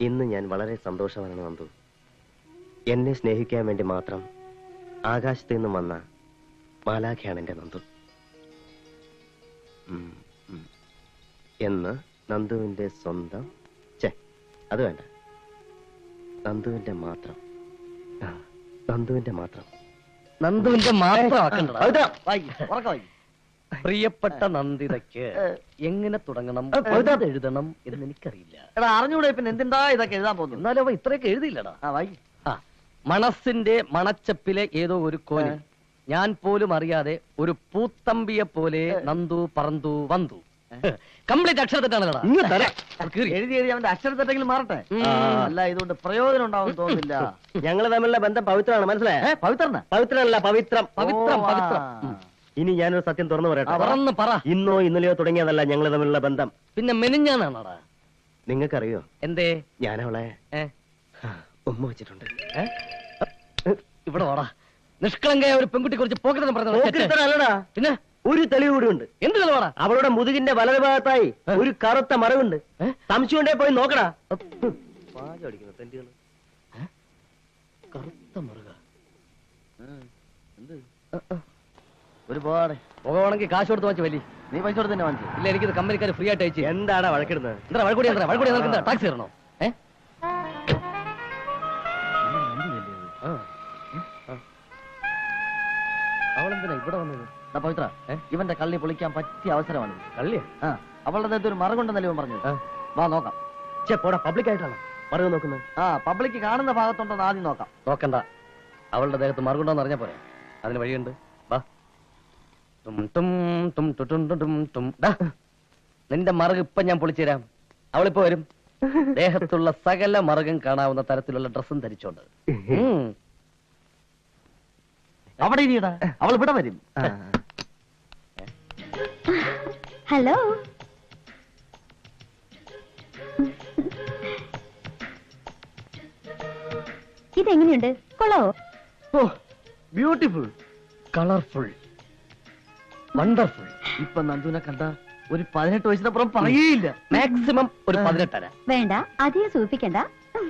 ഇന്ന് ഞാൻ വളരെ സന്തോഷമാണ് നന്ദു. എന്നെ സ്നേഹിക്കാൻ വേണ്ടി മാത്രം ആകാശത്ത് നിന്നും വന്ന മാലാഖയാണ് എന്റെ നന്ദു. എന്ന് നന്ദുവിന്റെ സ്വന്തം ചേ അത് വേണ്ട. നന്ദുവിന്റെ മാത്രം. ആ, നന്ദുവിന്റെ മാത്രം. നന്ദുവിന്റെ മാത്രം പ്രിയപ്പെട്ട നന്ദിതയ്ക്ക് എങ്ങനെ തുടങ്ങണം? എഴുതണം എന്ന് എനിക്കറിയില്ല. എടാ അറിഞ്ഞൂടെ പിന്നെ എന്തിണ്ടാ ഇതൊക്കെ എഴുതാൻ പോകുന്നു എന്നാലും അവ ഇത്രയൊക്കെ എഴുതിയില്ലടാ. ആ വായി ആ മനസ്സിന്റെ മണച്ചപ്പിലെ ഏതോ ഒരു കോൽ. ഞാൻ പോലും അറിയാതെ ഒരു പൂത്തമ്പിയെ പോലെ നന്ദു പറന്തു വന്തു കംപ്ലീറ്റ് അക്ഷരത്തെട്ടാണ്. എഴുതി എഴുതി അവന്റെ അക്ഷരത്തെങ്കിലും മാറട്ടെ. അല്ല ഇതുകൊണ്ട് പ്രയോജനം ഉണ്ടാവും തോന്നില്ല ഞങ്ങൾ തമ്മിലുള്ള ബന്ധം പവിത്രമാണ് മനസ്സിലായ? പവിത്രനാ പവിത്രന? പവിത്രമല്ല പവിത്രം. പവിത്രം പവിത്രം. ഇനി ഞാനൊരു സത്യം തുറന്നു പറയട്ടെ. പറ. ഇന്നോ ഇന്നലെയോ തുടങ്ങിയതല്ല ഞങ്ങൾ തമ്മിലുള്ള ബന്ധം. പിന്നെ മെനിഞ്ഞാണാടാ നിങ്ങൾക്കറിയോ? എന്തേ? ഞാൻ അവളെ ഉമ്മ വെച്ചിട്ടുണ്ട്? ഇവിടെ വാടാ. നിഷ്കളങ്കയായ ഒരു പെൺകുട്ടി കുറിച്ച് പോക്കറ്റ് പറഞ്ഞു പോക്കിരിത്തരല്ലടാ പിന്നെ? ഒരു തെളിവ് കൂടി ഉണ്ട്. എന്ത് തെളിവാടാ? അവളുടെ മുതുകിന്റെ വലത് ഭാഗത്തായി ഒരു കറുത്ത മറവുണ്ട്? സംശയം ഉണ്ടേ പോയി നോക്കടാ. കറുത്ത മറുക. എന്ത്? ഒരുപാട്. പോകണമെങ്കിൽ കാശ് കൊടുത്ത് വാങ്ങിച്ചു വലി. നീ പൈസ കൊടുത്ത് തന്നെ വാങ്ങിച്ചു. ഇല്ല എനിക്കിത് കമ്പനിക്കാർ ഫ്രീ ആയിട്ട് അയച്ചു എന്താടാ വഴക്കിടുന്നത്? എന്താ വഴക്കൂടി എന്താ? വഴക്കൂടി നിനക്ക് ടാക്സി തരണോ? ഏ. അവളെന്തിനാ ഇവിടെ വന്നത്? പവിത്ര? ഇവന്റെ കള്ളി പൊളിക്കാൻ പറ്റിയ അവസരമാണ് കള്ളി ആ. അവളുടെ നേരത്തെ ഒരു മറകുണ്ടെന്നല്ലേ പറഞ്ഞു വാ നോക്കാം. ചേ പോടാ പബ്ലിക് ആയിട്ടാണ്? മറുക നോക്കുന്നത്? ആ പബ്ലിക് കാണുന്ന ഭാഗത്തുണ്ടോ ആദ്യം നോക്കാം. നോക്കണ്ട. അവളുടെ ദേഹത്ത് മറുകുണ്ടോന്ന് അറിഞ്ഞ പോരെ. അതിന് വഴിയുണ്ട്. ടും ടും. ഡാ, നിന്റെ മറുക് ഇപ്പൊ ഞാൻ പൊളിച്ചുതരാം. അവളിപ്പോ വരും. ദേഹത്തുള്ള സകല മറുകും കാണാവുന്ന തരത്തിലുള്ള ഡ്രസ്സും ധരിച്ചോണ്ട്. ഉം. അവിടെ ഇനിയടാ അവൾ ഇവിടെ വരും. ഹലോ. ഇതെങ്ങനെയുണ്ട്? കൊള്ളാവോ? Oh beautiful colourful. വണ്ടർഫുൾ ഇപ്പൊ നന്ദുവിനെ കണ്ട ഒരു പതിനെട്ട് വയസ്സിനപ്പുറം പറയേയില്ല. മാക്സിമം ഒരു പതിനെട്ടര. വേണ്ട അധികം സൂചിപ്പിക്കണ്ട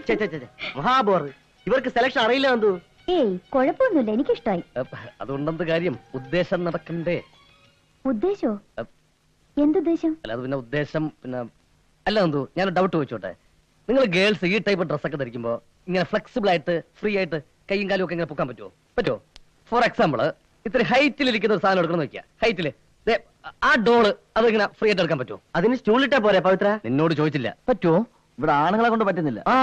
ചേ ചേ ചേ, ചേ മഹാബോർ ഇവർക്ക് സെലക്ഷൻ അറിയില്ല നന്ദു. ഏയ് കുഴപ്പമൊന്നുമില്ല എനിക്കിഷ്ടായി അതുകൊണ്ടെന്ത് കാര്യം? ഉദ്ദേശം നടക്കണ്ടേ? ഉദ്ദേശോ. എന്തുദ്ദേശം? അല്ല അത് പിന്നെ ഉദ്ദേശം പിന്നെ അല്ല നന്ദു ഞാൻ ഡൗട്ട് ചോദിച്ചോട്ടെ? നിങ്ങൾ ഗേൾസ് ഈ ടൈപ്പ് ഡ്രസ്സൊക്കെ ധരിക്കുമ്പോ ഇങ്ങനെ ഫ്ലെക്സിബിൾ ആയിട്ട് ഫ്രീ ആയിട്ട് കൈയും കാലും ഒക്കെ ഇങ്ങനെ പൊക്കാൻ പറ്റുമോ പറ്റുമോ ഫോർ എക്സാമ്പിൾ ഇത്തിരി ഹൈറ്റിൽ ഇരിക്കുന്ന ഒരു സാധനം എടുക്കണം നോക്കിയാ ഹൈറ്റിൽ. ആ ഡോൾ അത് ഇങ്ങനെ ഫ്രീ ആയിട്ട് എടുക്കാൻ പറ്റുമോ? അതിന് സ്റ്റൂളിട്ടാ പോരെ പവിത്ര? നിന്നോട് ചോദിച്ചില്ല. പറ്റുമോ ഇവിടെ ആണുങ്ങളെ കൊണ്ട് പറ്റുന്നില്ല. ആ.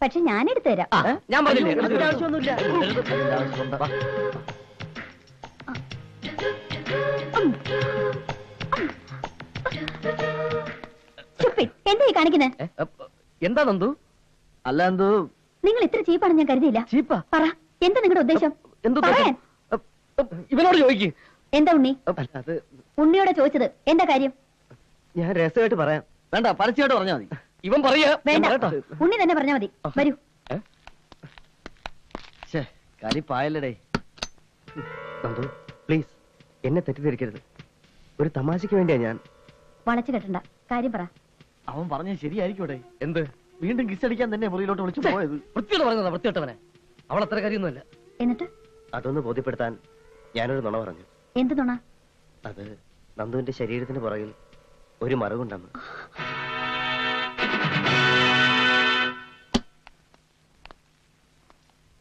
പക്ഷെ ഞാൻ എടുത്തു തരാം ഞാൻ പറഞ്ഞില്ലേ? ആവശ്യമൊന്നുമില്ല. കാണിക്കുന്നത് എന്താ നന്ദു? അല്ല എന്തു നിങ്ങൾ ഇത്ര ചീപ്പാണ് ഞാൻ കരുതിയില്ല. ചീപ്പാ? പറ എന്താ നിങ്ങളുടെ ഉദ്ദേശം? എന്തു ഇവനോട് ചോദിക്ക്. എന്താ ഉണ്ണി? അത് ഉണ്ണിയോടെ ചോദിച്ചത്. എന്താ കാര്യം? ഞാൻ രസമായിട്ട് പറയാം. വേണ്ട പരസ്യമായിട്ട് പറഞ്ഞാൽ മതി. ഇവൻ പറയാ. വേണ്ട. ഉണ്ണി തന്നെ പറഞ്ഞാ മതി. വരൂ. കാര്യം പായല്ലേ കരിപ്പായല്ലടേ നന്ദു പ്ലീസ് എന്നെ തെറ്റിദ്ധരിക്കരുത്. ഒരു തമാശയ്ക്ക് വേണ്ടിയാ ഞാൻ. വളച്ചു കെട്ടണ്ട. കാര്യം പറ. അവൻ പറഞ്ഞ ശരിയായിരിക്കൂടെ എന്ത്? വീണ്ടും കിസ് അടിക്കാൻ തന്നെ മുറിയിലോട്ട് വിളിച്ചു പോയത്. വൃത്തിയോട് പറഞ്ഞതാ വൃത്തിയോട്ടവനെ അവൾ അത്ര കാര്യമൊന്നുമല്ല. എന്നിട്ട്? അതൊന്ന് ബോധ്യപ്പെടുത്താൻ ഞാനൊരു നുണ പറഞ്ഞു. എന്ത് നുണ? അത് നന്ദുവിന്റെ ശരീരത്തിന് പുറകിൽ ഒരു മറവുണ്ടെന്ന്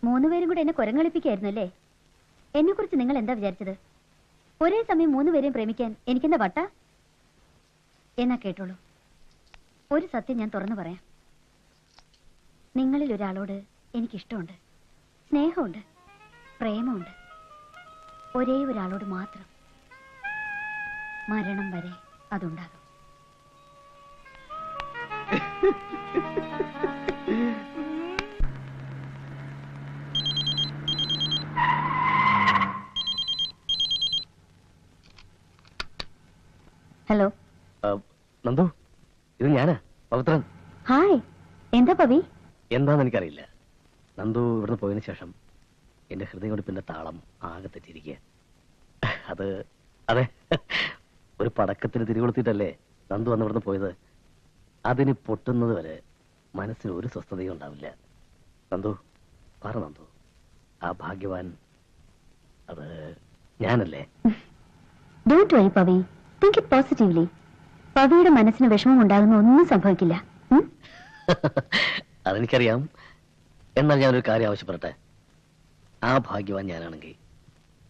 മൂന്നുപേരും കൂടെ എന്നെ കുരങ്ങളിപ്പിക്കായിരുന്നു അല്ലേ? എന്നെ കുറിച്ച് നിങ്ങൾ എന്താ വിചാരിച്ചത്? ഒരേ സമയം മൂന്നുപേരെയും പ്രേമിക്കാൻ എനിക്കെന്താ വട്ട? എന്നാ കേട്ടോളൂ. ഒരു സത്യം ഞാൻ തുറന്നു പറയാം. നിങ്ങളിൽ ഒരാളോട് എനിക്കിഷ്ടമുണ്ട്. സ്നേഹമുണ്ട്. പ്രേമമുണ്ട്. ഒരേ ഒരാളോട് മാത്രം മരണം വരെ അതുണ്ടാകും. ഹലോ. നന്ദു ഇത് ഞാനാ പവിത്രൻ. ഹായ് എന്താ പവി? എന്താന്ന് എനിക്കറിയില്ല. നന്ദു ഇവിടുന്ന് പോയതിനു ശേഷം എന്റെ ഹൃദയകൊടുപ്പിന്റെ താളം ആകെ തെറ്റിയിരിക്കുക അത് അതെ ഒരു പടക്കത്തിന് തിരികൊളുത്തിട്ടല്ലേ നന്ദു വന്ന് ഇവിടുന്ന് പോയത്? അതിന് പൊട്ടുന്നത് വരെ മനസ്സിന് ഒരു സ്വസ്ഥതയും ഉണ്ടാവില്ല. നന്ദു പറ നന്ദു. ആ ഭാഗ്യവാൻ അത് ഞാനല്ലേ? Don't worry Pavi. Think it positively പവിയുടെ മനസ്സിന് വിഷമം ഉണ്ടാകുന്ന ഒന്നും സംഭവിക്കില്ല? അതെനിക്കറിയാം. എന്നാൽ ഞാനൊരു കാര്യം ആവശ്യപ്പെടട്ടെ. ആ ഭാഗ്യവാൻ ഞാനാണെങ്കിൽ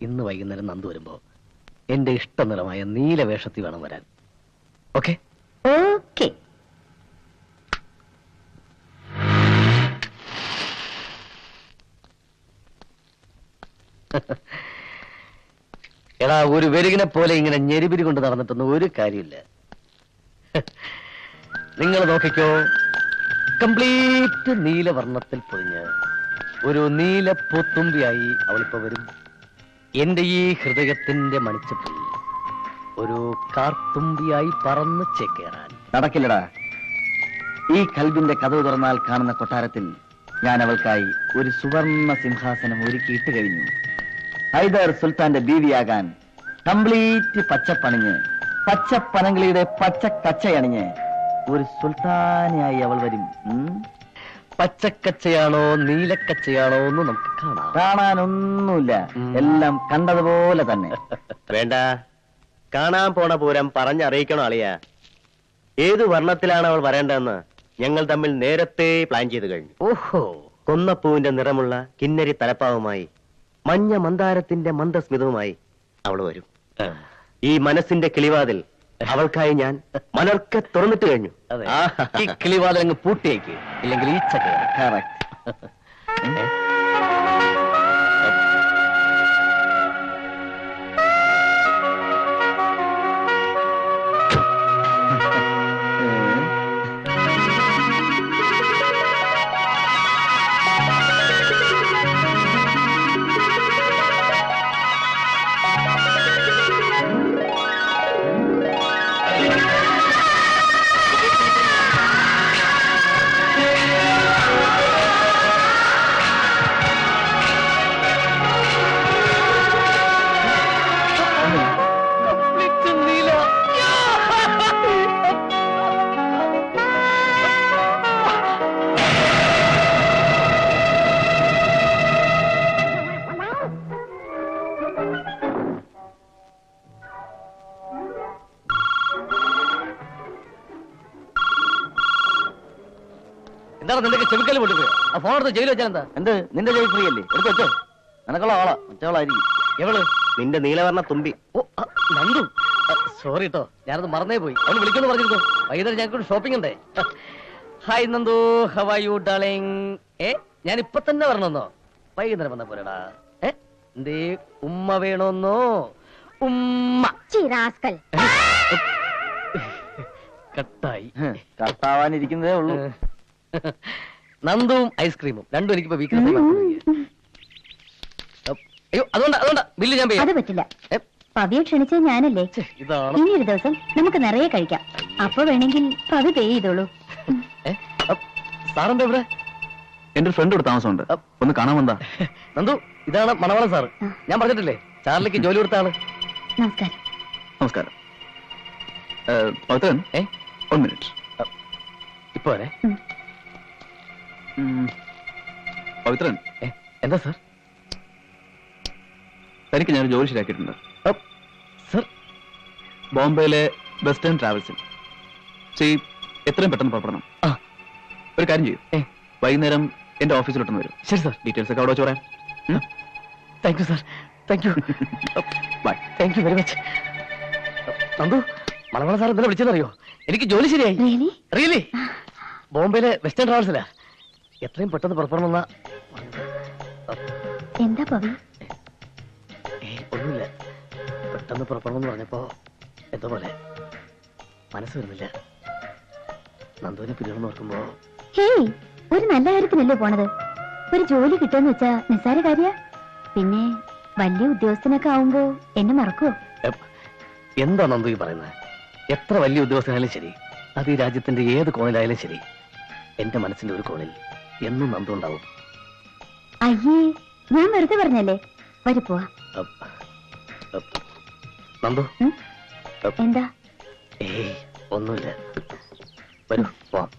ഇന്ന് വൈകുന്നേരം നന്ദു വരുമ്പോ എന്റെ ഇഷ്ടനിറമായ നീല വേഷത്തിൽ വേണം വരാൻ. ഓക്കെ? ഓക്കെ. എടാ ഒരു വെരുകിനെ പോലെ ഇങ്ങനെ ഞെരിപിരി കൊണ്ട് നടന്നിട്ടൊന്നും ഒരു കാര്യമില്ല. നിങ്ങൾ നോക്കിക്കോ. കംപ്ലീറ്റ് നീലവർണത്തിൽ പൊതിഞ്ഞ് ഒരു നീല പൂത്തുമ്പിയായി അവളിപ്പോ വരും. എന്റെ ഈ ഹൃദയത്തിന്റെ മണിച്ചപ്പിൽ ഒരു കാർത്തുമ്പിയായി പറന്ന് ചേക്കേറാൻ. നടക്കില്ലടാ. ഈ കൽബിന്റെ കഥവ് തുറന്നാൽ കാണുന്ന കൊട്ടാരത്തിൽ ഞാൻ അവൾക്കായി ഒരു സുവർണ സിംഹാസനം ഒരുക്കിയിട്ട് കഴിഞ്ഞു. ഹൈദർ സുൽത്താന്റെ ബീവിയാകാൻ കംപ്ലീറ്റ് പച്ചപ്പണിഞ്ഞ് പച്ചപ്പനങ്കളിയുടെ പച്ച കച്ചയണിഞ്ഞ് ഒരു സുൽത്താനായി അവൾ വരും? പച്ചക്കച്ചയാണോ നീലക്കച്ചയാണോ എന്ന് നമുക്ക് കാണാം. കാണാനൊന്നുമില്ല. എല്ലാം കണ്ടതുപോലെ തന്നെ. വേണ്ട. കാണാൻ പോണ പൂരം പറഞ്ഞറിയിക്കണോ അളിയ? ഏത് വർണത്തിലാണ് അവൾ വരേണ്ടതെന്ന് ഞങ്ങൾ തമ്മിൽ നേരത്തെ പ്ലാൻ ചെയ്തു കഴിഞ്ഞു. ഓഹോ. കൊന്നപ്പൂവിന്റെ നിറമുള്ള കിന്നരി തലപ്പാവുമായി മഞ്ഞ മന്ദാരത്തിന്റെ മന്ദസ്മിതവുമായി അവൾ വരും. ഈ മനസ്സിന്റെ കിളിവാതിൽ അവൾക്കായി ഞാൻ മലർക്കെ തുറന്നിട്ട് കഴിഞ്ഞു. കിളിവാതിലങ്ങ് പൂട്ടിയേക്ക്. ഇല്ലെങ്കിൽ ഈ ചക്കയാണ് കറക്റ്റ് എന്താണ് നിന്റെ ചെവിക്കൽ പൊട്ടി ആ ഫോൺ എടുത്ത് ജയിലിൽ വെച്ചാൽ എന്താ? എന്ത് നിന്റെ ജയിൽ ഫ്രീ അല്ലേ എടുത്ത് വെച്ചോ. നിനക്കുള്ള ആളാ മറ്റവളായിരിക്കും. എവൾ? നിന്റെ നീലവർണ തുമ്പി. ഓ നന്ദു. സോറി കേട്ടോ ഞാനത് മറന്നേ പോയി. അവന് വിളിക്കുന്നു പറഞ്ഞിരുന്നു. വൈകുന്നേരം ഞങ്ങൾക്ക് ഷോപ്പിംഗ് ഉണ്ടേ. Hi Nandu. How are you darling ഏ ഞാൻ ഇപ്പൊ തന്നെ വരണമെന്നോ വൈകുന്നേരം വന്ന പോലെടാ ഏ എന്തേ ഉമ്മ വേണമെന്നോ ഉമ്മ. ചിരാസ്കൽ. കട്ടായി. കട്ടാവാനിരിക്കുന്നതേ ഉള്ളൂ. നന്ദുവും ഐസ്ക്രീമും. രണ്ടും എനിക്കിപ്പോ വീക്ക്നെസ് അയ്യോ അതുകൊണ്ടാ അതുകൊണ്ടാ. ബില്ല് ഞാൻ അത് പറ്റില്ല. പവിയെ ക്ഷണിച്ചത് ഞാനല്ലേ. ഇതാണ്. ഇനി ഒരു ദിവസം നമുക്ക് നിറയെ കഴിക്കാം. അപ്പൊ വേണമെങ്കിൽ പവി പേ ചെയ്തോളൂ. സാറെന്താ ഇവിടെ? എന്റെ ഫ്രണ്ട് ഇവിടെ താമസമുണ്ട്. ഒന്ന് കാണാൻ വന്നാ നന്ദു ഇതാണ് മണവാളൻ സാറ്. ഞാൻ പറഞ്ഞിട്ടില്ലേ ചാർലിക്ക് ജോലി കൊടുത്ത ആൾ. നമസ്കാരം. നമസ്കാരം. One minute. ഇപ്പൊ വരെ? പവിത്രൻ. എന്താ സാർ? തനിക്ക് ഞാൻ ജോലി ശരിയാക്കിയിട്ടുണ്ട്. Sir sir. ബോംബെയിലെ വെസ്റ്റേൺ ട്രാവൽസിൽ ചെയ് എത്രയും പെട്ടെന്ന് പുറപ്പെടണം. ആ. ഒരു കാര്യം ചെയ്യൂ. വൈകുന്നേരം എന്റെ ഓഫീസിലോട്ടൊന്ന് വരും. ശരി സാർ. ഡീറ്റെയിൽസ് ഒക്കെ അവിടെ വെച്ച് പറയാം? Thank you sir. Thank you. Bye thank you very much. Nandu മലമല sir ഇന്നലെ വിളിച്ചെന്നറിയോ എനിക്ക് ജോലി ശരിയായി. റിയലി? ബോംബെയിലെ വെസ്റ്റേൺ ട്രാവൽസിലാ എത്രയും പെട്ടെന്ന് പുറപ്പെടണമെന്ന എന്താ പവി? ഒന്നുമില്ല. പെട്ടെന്ന് പുറപ്പെടണമെന്ന് പറഞ്ഞപ്പോ എന്തോ പോലെ. മനസ്സ് വരുന്നില്ല. നന്ദുവിനെ പിന്നെ ഓർക്കുമ്പോ ഒരു നല്ല കാര്യത്തിനല്ലേ പോണത്? ഒരു ജോലി കിട്ടുമെന്ന് വെച്ചാ നിസ്സാര കാര്യ? പിന്നെ വലിയ ഉദ്യോഗസ്ഥനൊക്കെ ആവുമ്പോ എന്നെ മറക്കുവോ? എന്താ നന്ദു ഈ പറയുന്നത് എത്ര വലിയ ഉദ്യോഗസ്ഥനായാലും ശരി അത് ഈ രാജ്യത്തിന്റെ ഏത് കോണിലായാലും ശരി എന്റെ മനസ്സിന്റെ ഒരു കോണിൽ എന്നും നന്ദുണ്ടാവും. അയ്യേ ഞാൻ വെറുതെ പറഞ്ഞല്ലേ? വരു പോവാ. നന്ദു? എന്താ? ഏയ് ഒന്നുമില്ല. വരൂ പോവാം.